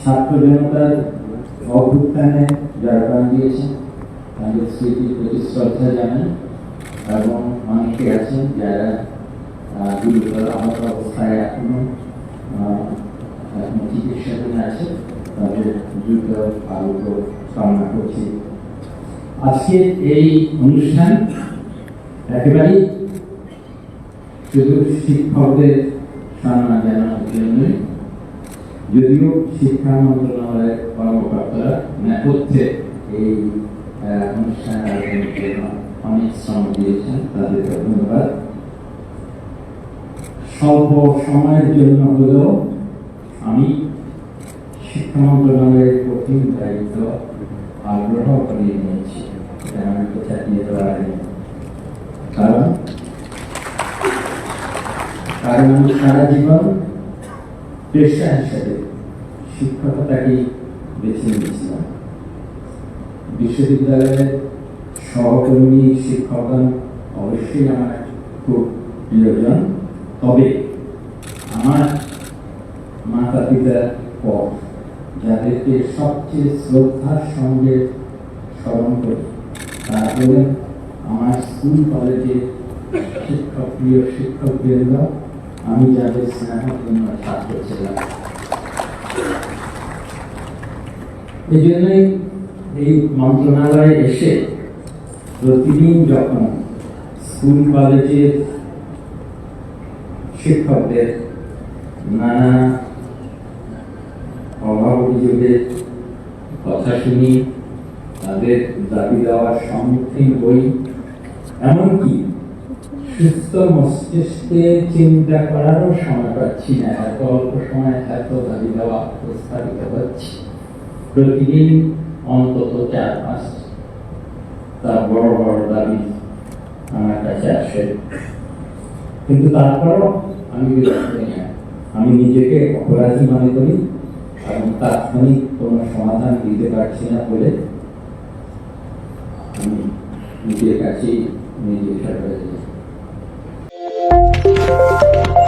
ছাত্র জনতার অভ্যুত্থানে যারা প্রাণ দিয়েছেন তাদের স্মৃতির প্রতি শ্রদ্ধা জানাই এবং অনেকে আছেন যারা গুরুতর আহত অবস্থায় এখনও এখনও চিকিৎসাধীন আছে, তাদের দ্রুত আরোগ্য কামনা করছি। আজকে এই অনুষ্ঠান একেবারেই শুধু শিক্ষকদের সম্মান জানানোর জন্যই যদিও শিক্ষা মন্ত্রণালয়ের কর্মকর্তারা নেপথ্যে এই আহ, অনুষ্ঠান আয়োজনের জন্য অনেক শ্রম দিয়েছেন তাদেরকে ধন্যবাদ। স্বল্প সময়ের জন্য হলেও আমি শিক্ষা মন্ত্রণালয়ের কঠিন দায়িত্ব আগ্রহ করিয়ে নিয়েছি। এটা আমি কোথায় দিয়ে দেওয়া হয়নি। কারণ? কারণ আমি সারা জীবন পেশা হিসেবে শিক্ষকতাকেই বেছে নিয়েছিলাম। বিশ্ববিদ্যালয়ের সহকর্মী শিক্ষকগণ অবশ্যই আমার খুব প্রিয়জন। তবে আমার মাতা পিতার পর যাদেরকে সবচেয়ে শ্রদ্ধার সঙ্গে স্মরণ করি, তারা হলেন আমার স্কুল কলেজের শিক্ষক, প্রিয় শিক্ষক বৃন্দ আমি যাদের স্নেহপূর্ণ ছাত্র ছিলাম এই জন্যই এই মন্ত্রণালয়ে এসে প্রতিদিন যখন স্কুল, কলেজের শিক্ষকদের নানা অভাব অভিযোগের কথা শুনি, তাদের দাবি দেওয়ার সম্মুখীন হই, এমনকি সুস্থ মস্তিষ্কে চিন্তা করারও সময় পাচ্ছি না। এত অল্প সময় এত দাবি দেওয়া প্রস্তাবিত হচ্ছে। প্রতিদিন অন্তত চার পাঁচ তার বড় বড় দাবি আমার কাছে আসে। কিন্তু তারপরও আমি বিরক্ত না। আমি নিজেকে অপরাধী মনে করি এবং তাৎক্ষণিক কোনো সমাধান দিতে পারছি না বলে আমি নিজের কাছেই নিজে সরকার thank you